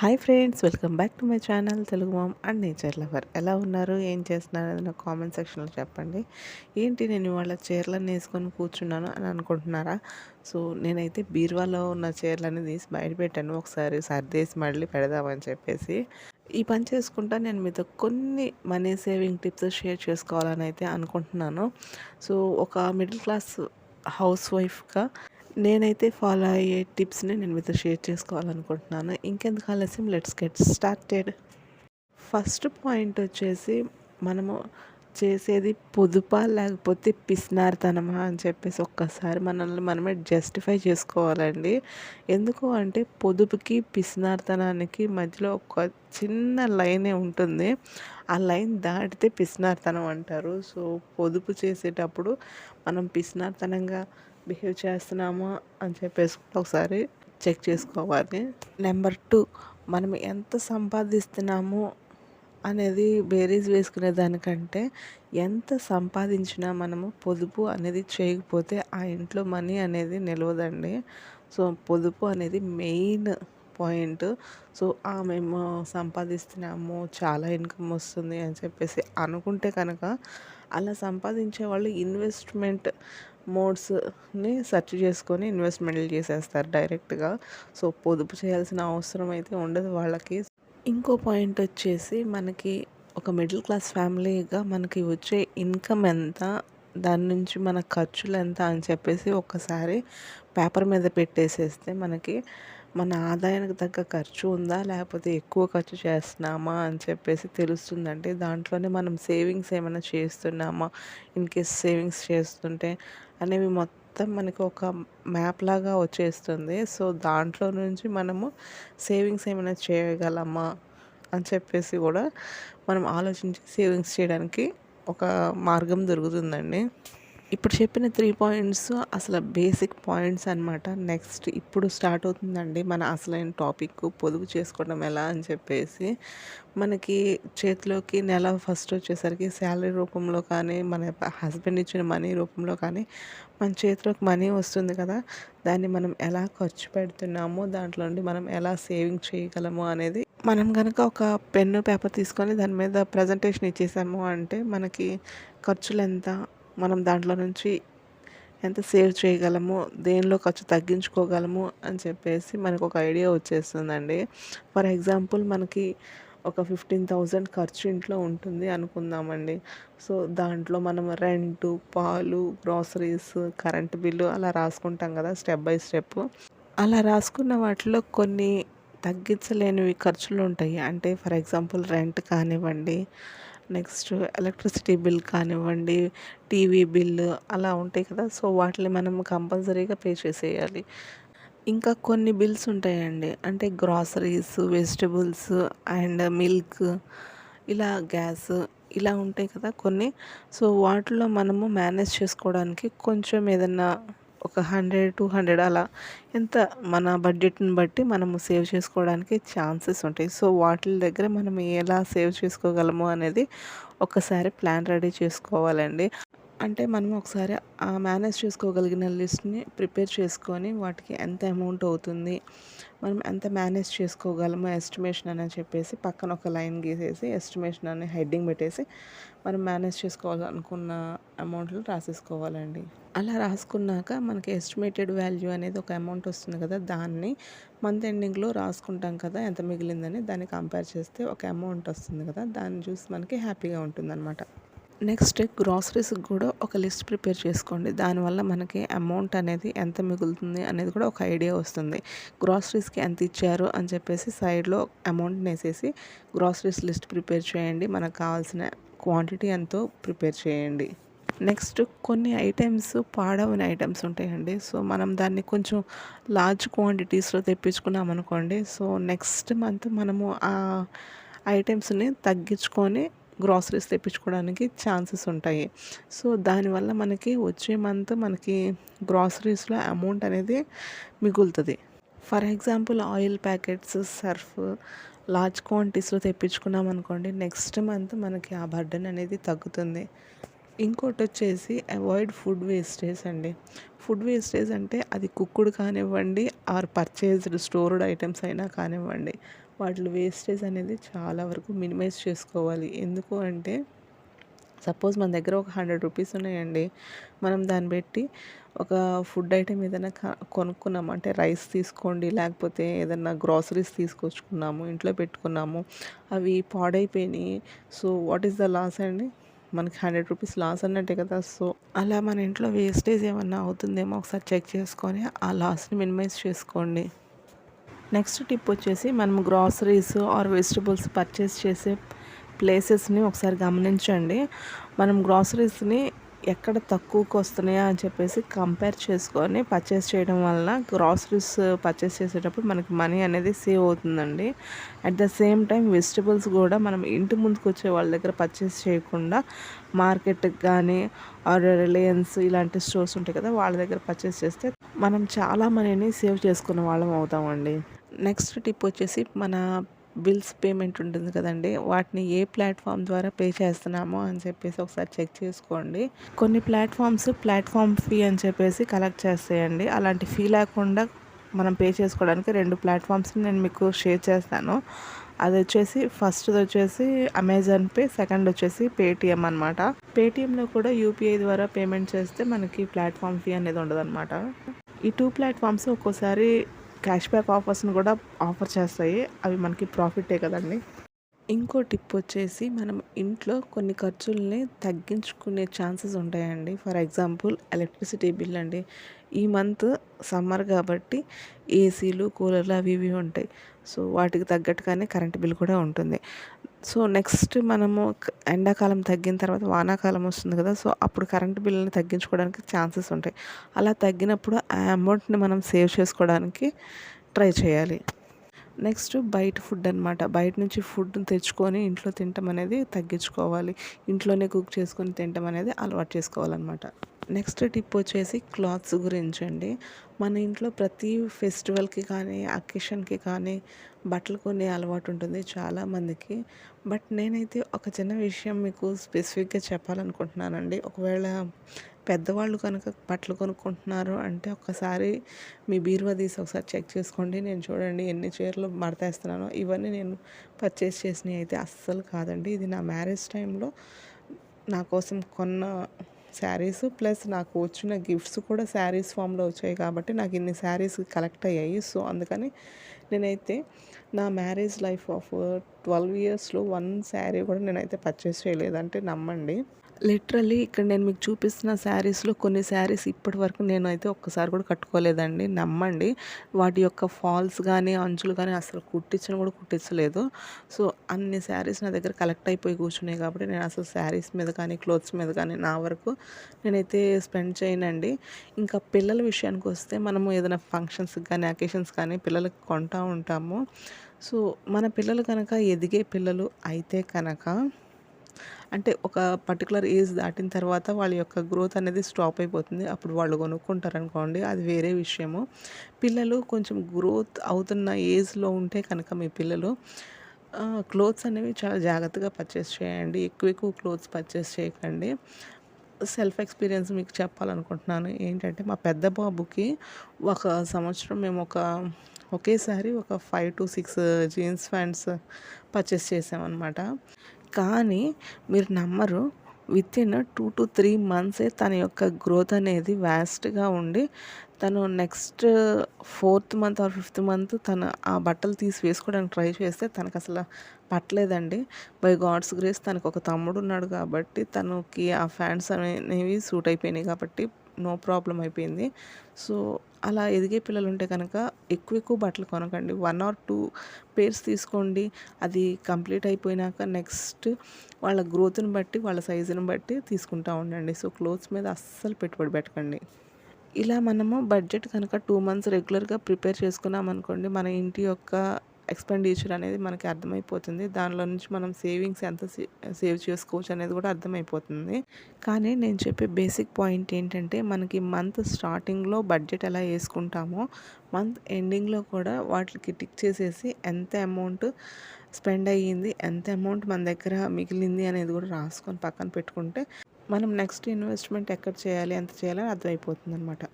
Hi friends welcome back to my channel Telugu mom and nature lover. ఎలా ఉన్నారు? ఏం చేస్తున్నారు? అనేది నాకు కామెంట్ సెక్షన్లో చెప్పండి. ఏంటి నేను ఇవాళ చీరలను వేసుకొని కూర్చున్నాను అని అనుకుంటున్నారా? సో నేనైతే బీరువాలో ఉన్న చీరలన్నీ తీసి బయట పెట్టాను. ఒకసారి సర్దేసి మళ్ళీ పెడదామని చెప్పేసి. ఈ పని చేసుకుంటా నేను మీతో కొన్ని మనీ సేవింగ్ టిప్స్ షేర్ చేసుకోవాలని అయితే అనుకుంటున్నాను. సో ఒక మిడిల్ క్లాస్ హౌస్ వైఫ్గా నేనైతే ఫాలో అయ్యే టిప్స్ని నేను మీతో షేర్ చేసుకోవాలనుకుంటున్నాను. ఇంకెందుకు ఆలస్యం? Let's get started first point వచ్చేసి మనము చేసేది పొదుపా లేకపోతే పిసినారితనమా అని చెప్పేసి ఒక్కసారి మనల్ని మనమే జస్టిఫై చేసుకోవాలండి. ఎందుకు అంటే పొదుపుకి పిసినారితనానికి మధ్యలో ఒక చిన్న లైనే ఉంటుంది. ఆ లైన్ దాటితే పిసినారితనం అంటారు. సో పొదుపు చేసేటప్పుడు మనం పిసినారితనంగా బిహేవ్ చేస్తున్నామా అని చెప్పేసి ఒకసారి చెక్ చేసుకోవాలి. నెంబర్ టూ మనం ఎంత సంపాదిస్తున్నామో అనేది బేరీస్ వేసుకునే దానికంటే ఎంత సంపాదించినా మనము పొదుపు అనేది చేయకపోతే ఆ ఇంట్లో మనీ అనేది నిలవదండి. సో పొదుపు అనేది మెయిన్ పాయింట్. సో మేము సంపాదిస్తున్నాము చాలా ఇన్కమ్ వస్తుంది అని చెప్పేసి అనుకుంటే కనుక అలా సంపాదించే వాళ్ళు ఇన్వెస్ట్మెంట్ మోడ్స్ని సెర్చ్ చేసుకొని ఇన్వెస్ట్మెంట్లు చేసేస్తారు డైరెక్ట్గా. సో పొదుపు చేయాల్సిన అవసరం అయితే ఉండదు వాళ్ళకి. ఇంకో పాయింట్ వచ్చేసి మనకి ఒక మిడిల్ క్లాస్ ఫ్యామిలీగా మనకి వచ్చే ఇన్కమ్ ఎంత దాని నుంచి మన ఖర్చులు ఎంత అని చెప్పేసి ఒకసారి పేపర్ మీద పెట్టేసేస్తే మనకి మన ఆదాయానికి తగ్గ ఖర్చు ఉందా? లేకపోతే ఎక్కువ ఖర్చు చేస్తున్నామా? అని చెప్పేసి తెలుస్తుందంటే దాంట్లోనే మనం సేవింగ్స్ ఏమైనా చేస్తున్నామా? ఇన్ కేస్ సేవింగ్స్ చేస్తుంటే అనేవి మొత్తం మనకు ఒక మ్యాప్ లాగా వచ్చేస్తుంది. సో దాంట్లో నుంచి మనము సేవింగ్స్ ఏమైనా చేయగలమా? అని చెప్పేసి కూడా మనం ఆలోచించి సేవింగ్స్ చేయడానికి ఒక మార్గం దొరుకుతుందండి. ఇప్పుడు చెప్పిన త్రీ పాయింట్స్ అసలు బేసిక్ పాయింట్స్ అనమాట నెక్స్ట్ ఇప్పుడు స్టార్ట్ అవుతుందండి మన అసలైన టాపిక్ పొదుపు చేసుకోవడం ఎలా అని చెప్పేసి. మనకి చేతిలోకి నెల ఫస్ట్ వచ్చేసరికి శాలరీ రూపంలో కానీ మన హస్బెండ్ ఇచ్చిన మనీ రూపంలో కానీ మన చేతిలోకి మనీ వస్తుంది కదా. దాన్ని మనం ఎలా ఖర్చు పెడుతున్నామో దాంట్లో నుండి మనం ఎలా సేవింగ్ చేయగలము అనేది మనం కనుక ఒక పెన్ను పేపర్ తీసుకొని దాని మీద ప్రజెంటేషన్ ఇచ్చేసాము అంటే మనకి ఖర్చులు ఎంత మనం దాంట్లో నుంచి ఎంత సేవ్ చేయగలము దేనిలో ఖర్చు తగ్గించుకోగలము అని చెప్పేసి మనకు ఒక ఐడియా వచ్చేస్తుందండి. ఫర్ ఎగ్జాంపుల్ మనకి ఒక ఫిఫ్టీన్ థౌజండ్ ఖర్చు ఇంట్లో ఉంటుంది అనుకుందామండి. సో దాంట్లో మనం రెంట్ పాలు గ్రాసరీస్ కరెంట్ బిల్లు అలా రాసుకుంటాం కదా స్టెప్ బై స్టెప్. అలా రాసుకున్న వాటిలో కొన్ని తగ్గించలేనివి ఖర్చులు ఉంటాయి. అంటే ఫర్ ఎగ్జాంపుల్ రెంట్ కానివ్వండి నెక్స్ట్ ఎలక్ట్రిసిటీ బిల్ కానివ్వండి టీవీ బిల్లు అలా ఉంటాయి కదా. సో వాటిని మనం కంపల్సరీగా పే చేసేయాలి. ఇంకా కొన్ని బిల్స్ ఉంటాయండి. అంటే గ్రాసరీస్ వెజిటబుల్స్ అండ్ మిల్క్ ఇలా గ్యాస్ ఇలా ఉంటాయి కదా కొన్ని. సో వాటిలో మనము మేనేజ్ చేసుకోవడానికి కొంచెం ఏదైనా ఒక హండ్రెడ్ టూ హండ్రెడ్ అలా ఎంత మన బడ్జెట్ని బట్టి మనము సేవ్ చేసుకోవడానికి ఛాన్సెస్ ఉంటాయి. సో వాటి దగ్గర మనం ఎలా సేవ్ చేసుకోగలము అనేది ఒకసారి ప్లాన్ రెడీ చేసుకోవాలండి. అంటే మనం ఒకసారి ఆ మేనేజ్ చేసుకోగలిగిన లిస్ట్ని ప్రిపేర్ చేసుకొని వాటికి ఎంత అమౌంట్ అవుతుంది మనం ఎంత మేనేజ్ చేసుకోగలమో ఎస్టిమేషన్ అని చెప్పేసి పక్కన ఒక లైన్ గీసేసి ఎస్టిమేషన్ అని హెడ్డింగ్ పెట్టేసి మనం మేనేజ్ చేసుకోవాలనుకున్న అమౌంట్లు రాసేసుకోవాలండి. అలా రాసుకున్నాక మనకి ఎస్టిమేటెడ్ వాల్యూ అనేది ఒక అమౌంట్ వస్తుంది కదా దాన్ని మంత్ ఎండింగ్లో రాసుకుంటాం కదా ఎంత మిగిలిందని దాన్ని కంపేర్ చేస్తే ఒక అమౌంట్ వస్తుంది కదా దాన్ని చూసి మనకి హ్యాపీగా ఉంటుందన్నమాట. నెక్స్ట్ గ్రాసరీస్ కూడా ఒక లిస్ట్ ప్రిపేర్ చేసుకోండి. దానివల్ల మనకి అమౌంట్ అనేది ఎంత మిగులుతుంది అనేది కూడా ఒక ఐడియా వస్తుంది. గ్రాసరీస్కి ఎంత ఇచ్చారు అని చెప్పేసి సైడ్లో అమౌంట్ వేసేసి గ్రాసరీస్ లిస్ట్ ప్రిపేర్ చేయండి. మనకు కావాల్సిన క్వాంటిటీ ఎంతో ప్రిపేర్ చేయండి. నెక్స్ట్ కొన్ని ఐటమ్స్ పాడవని ఐటమ్స్ ఉంటాయండి. సో మనం దాన్ని కొంచెం లార్జ్ క్వాంటిటీస్లో తెప్పించుకున్నాం అనుకోండి. సో నెక్స్ట్ మంత్ మనము ఆ ఐటమ్స్ని తగ్గించుకొని గ్రాసరీస్ తెప్పించుకోవడానికి ఛాన్సెస్ ఉంటాయి. సో దానివల్ల మనకి వచ్చే మంత్ మనకి గ్రాసరీస్లో అమౌంట్ అనేది మిగులుతుంది. For example oil packets Surf large క్వాంటిటీస్లో తెప్పించుకున్నాం అనుకోండి నెక్స్ట్ మంత్ మనకి ఆ బర్డన్ అనేది తగ్గుతుంది. ఇంకోటి వచ్చేసి అవాయిడ్ ఫుడ్ వేస్టేజ్ అండి. ఫుడ్ వేస్టేజ్ అంటే అది కుక్కుడు కానివ్వండి ఆర్ పర్చేజ్డ్ స్టోర్డ్ ఐటమ్స్ అయినా కానివ్వండి. వాటిలో వేస్టేజ్ అనేది చాలా వరకు మినిమైజ్ చేసుకోవాలి. ఎందుకు అంటే సపోజ్ మన దగ్గర ఒక హండ్రెడ్ రూపీస్ ఉన్నాయండి. మనం దాన్ని పెట్టి ఒక ఫుడ్ ఐటెం ఏదైనా కొనుక్కున్నాము అంటే రైస్ తీసుకోండి లేకపోతే ఏదైనా గ్రాసరీస్ తీసుకొచ్చుకున్నాము ఇంట్లో పెట్టుకున్నాము అవి పాడైపోయినాయి. So what is the loss అండి? మనకి హండ్రెడ్ రూపీస్ లాస్ అన్నట్టే కదా. సో అలా మన ఇంట్లో వేస్టేజ్ ఏమన్నా అవుతుందేమో ఒకసారి చెక్ చేసుకొని ఆ లాస్ని మినిమైజ్ చేసుకోండి. నెక్స్ట్ టిప్ వచ్చేసి మనం గ్రాసరీస్ ఆర్ వెజిటబుల్స్ పర్చేస్ చేసే ప్లేసెస్ని ఒకసారి గమనించండి. మనం గ్రాసరీస్ని ఎక్కడ తక్కువకు వస్తున్నాయా అని చెప్పేసి కంపేర్ చేసుకొని పర్చేస్ చేయడం వలన గ్రాసరీస్ పర్చేస్ చేసేటప్పుడు మనకి మనీ అనేది సేవ్ అవుతుందండి. At the same time vegetables కూడా మనం ఇంటి ముందుకు వచ్చే వాళ్ళ దగ్గర పర్చేస్ చేయకుండా మార్కెట్కి కానీ ఆర్ రిలయన్స్ ఇలాంటి స్టోర్స్ ఉంటాయి కదా వాళ్ళ దగ్గర పర్చేస్ చేస్తే మనం చాలా మనీని సేవ్ చేసుకున్న వాళ్ళం అవుతామండి. నెక్స్ట్ టిప్ వచ్చేసి మన బిల్స్ పేమెంట్ ఉంటుంది కదండి వాటిని ఏ ప్లాట్ఫామ్ ద్వారా పే చేస్తున్నామో అని చెప్పేసి ఒకసారి చెక్ చేసుకోండి. కొన్ని ప్లాట్ఫామ్స్ ప్లాట్ఫామ్ ఫీ అని చెప్పేసి కలెక్ట్ చేస్తాయండి అలాంటి ఫీ లేకుండా మనం పే చేసుకోవడానికి రెండు ప్లాట్ఫామ్స్ని నేను మీకు షేర్ చేస్తాను. అది వచ్చేసి ఫస్ట్ది వచ్చేసి అమెజాన్ పే సెకండ్ వచ్చేసి పేటిఎం అనమాట పేటిఎంలో కూడా యూపీఐ ద్వారా పేమెంట్ చేస్తే మనకి ప్లాట్ఫామ్ ఫీ అనేది ఉండదు అనమాట ఈ టూ ప్లాట్ఫామ్స్ ఒక్కోసారి క్యాష్ బ్యాక్ ఆఫర్స్ని కూడా ఆఫర్ చేస్తాయి. అవి మనకి ప్రాఫిటే కదండి. ఇంకో టిప్ వచ్చేసి మనం ఇంట్లో కొన్ని ఖర్చుల్ని తగ్గించుకునే ఛాన్సెస్ ఉంటాయండి. ఫర్ ఎగ్జాంపుల్ ఎలక్ట్రిసిటీ బిల్ అండి. ఈ మంత్ సమ్మర్ కాబట్టి ఏసీలు కూలర్లు అవి ఇవి ఉంటాయి. సో వాటికి తగ్గట్టుగానే కరెంట్ బిల్ కూడా ఉంటుంది. సో నెక్స్ట్ మనము ఎండాకాలం తగ్గిన తర్వాత వానాకాలం వస్తుంది కదా సో అప్పుడు కరెంట్ బిల్ని తగ్గించుకోవడానికి ఛాన్సెస్ ఉంటాయి. అలా తగ్గినప్పుడు ఆ అమౌంట్ని మనం సేవ్ చేసుకోవడానికి ట్రై చేయాలి. నెక్స్ట్ బయట ఫుడ్ అనమాట బయట నుంచి ఫుడ్ తెచ్చుకొని ఇంట్లో తినటం అనేది తగ్గించుకోవాలి. ఇంట్లోనే కుక్ చేసుకొని తినటం అనేది అలవాటు చేసుకోవాలన్నమాట. నెక్స్ట్ టిప్ వచ్చేసి క్లాత్స్ గురించి అండి. మన ఇంట్లో ప్రతి ఫెస్టివల్కి కానీ అకేషన్కి కానీ బట్టలు కొనే అలవాటు ఉంటుంది చాలామందికి బట్ నేనైతే ఒక చిన్న విషయం మీకు స్పెసిఫిక్గా చెప్పాలనుకుంటున్నానండి. ఒకవేళ పెద్దవాళ్ళు కనుక బట్టలు కొనుక్కుంటున్నారు అంటే ఒకసారి మీ బీరువా తీసి ఒకసారి చెక్ చేసుకోండి. నేను చూడండి ఎన్ని చీరలు మడతేస్తున్నానో. ఇవన్నీ నేను పర్చేస్ చేసినవి అయితే అస్సలు కాదండి. ఇది నా మ్యారేజ్ టైంలో నా కోసం కొన్న శారీస్ ప్లస్ నాకు వచ్చిన గిఫ్ట్స్ కూడా శారీస్ ఫామ్లో వచ్చాయి కాబట్టి నాకు ఇన్ని శారీస్ కలెక్ట్ అయ్యాయి. సో అందుకని నేనైతే నా మ్యారేజ్ లైఫ్ ఆఫ్ ట్వెల్వ్ ఇయర్స్లో వన్ శారీ కూడా నేనైతే పర్చేస్ చేయలేదంటే నమ్మండి. లిటరల్లీ ఇక్కడ నేను మీకు చూపిస్తున్న శారీస్లో కొన్ని శారీస్ ఇప్పటి వరకు నేను అయితే ఒక్కసారి కూడా కట్టుకోలేదండి. నమ్మండి. వాటి యొక్క ఫాల్స్ కానీ అంచులు కానీ అసలు కుట్టించిన కూడా కుట్టించలేదు. సో అన్ని శారీస్ నా దగ్గర కలెక్ట్ అయిపోయి కూర్చున్నాయి కాబట్టి నేను అసలు శారీస్ మీద కానీ క్లోత్స్ మీద కానీ నా వరకు నేనైతే స్పెండ్ చేయనండి. ఇంకా పిల్లల విషయానికి వస్తే మనము ఏదైనా ఫంక్షన్స్కి కానీ అకేషన్స్ కానీ పిల్లలకి కొంటూ ఉంటాము. సో మన పిల్లలు కనుక ఎదిగే పిల్లలు అయితే కనుక అంటే ఒక పర్టికులర్ ఏజ్ దాటిన తర్వాత వాళ్ళ యొక్క గ్రోత్ అనేది స్టాప్ అయిపోతుంది. అప్పుడు వాళ్ళు కొనుక్కుంటారు అనుకోండి అది వేరే విషయము. పిల్లలు కొంచెం గ్రోత్ అవుతున్న ఏజ్లో ఉంటే కనుక మీ పిల్లలు క్లోత్స్ అనేవి చాలా జాగ్రత్తగా పర్చేస్ చేయండి. ఎక్కువ ఎక్కువ క్లోత్స్ పర్చేస్ చేయకండి. సెల్ఫ్ ఎక్స్పీరియన్స్ మీకు చెప్పాలనుకుంటున్నాను. ఏంటంటే మా పెద్ద బాబుకి ఒక సంవత్సరం మేము ఒక ఒకేసారి ఒక five to six jeans pants purchase చేసామన్నమాట కానీ మీరు నమ్మరు. Within two to three మంత్సే తన యొక్క గ్రోత్ అనేది వ్యాస్ట్గా ఉండి తను next fourth month or fifth month తను ఆ బట్టలు తీసి వేసుకోవడానికి ట్రై చేస్తే తనకు అసలు పట్టలేదండి. బై గాడ్స్ గ్రేస్ తనకు ఒక తమ్ముడు ఉన్నాడు కాబట్టి తనకి ఆ ఫ్యాంట్స్ అనేవి సూట్ అయిపోయినాయి కాబట్టి నో ప్రాబ్లం అయిపోయింది. సో అలా ఎదిగే పిల్లలు ఉంటే కనుక ఎక్కువ ఎక్కువ బట్టలు కొనకండి. వన్ ఆర్ టూ పేర్స్ తీసుకోండి. అది కంప్లీట్ అయిపోయినాక నెక్స్ట్ వాళ్ళ గ్రోత్ని బట్టి వాళ్ళ సైజుని బట్టి తీసుకుంటూ ఉండండి. సో క్లోత్స్ మీద అస్సలు పెట్టుబడి పెట్టకండి. ఇలా మనము బడ్జెట్ కనుక టూ మంత్స్ రెగ్యులర్గా ప్రిపేర్ చేసుకున్నాం అనుకోండి మన ఇంటి యొక్క ఎక్స్పెండిచర్ అనేది మనకి అర్థమైపోతుంది. దానిలో నుంచి మనం సేవింగ్స్ ఎంత సేవ్ చేసుకోవచ్చు అనేది కూడా అర్థమైపోతుంది. కానీ నేను చెప్పే బేసిక్ పాయింట్ ఏంటంటే మనకి మంత్ స్టార్టింగ్లో బడ్జెట్ ఎలా వేసుకుంటామో మంత్ ఎండింగ్లో కూడా వాటికి టిక్ చేసేసి ఎంత అమౌంట్ స్పెండ్ అయ్యింది ఎంత అమౌంట్ మన దగ్గర మిగిలింది అనేది కూడా రాసుకొని పక్కన పెట్టుకుంటే మనం నెక్స్ట్ ఇన్వెస్ట్మెంట్ ఎక్కడ చేయాలి ఎంత చేయాలి అర్థమైపోతుంది అనమాట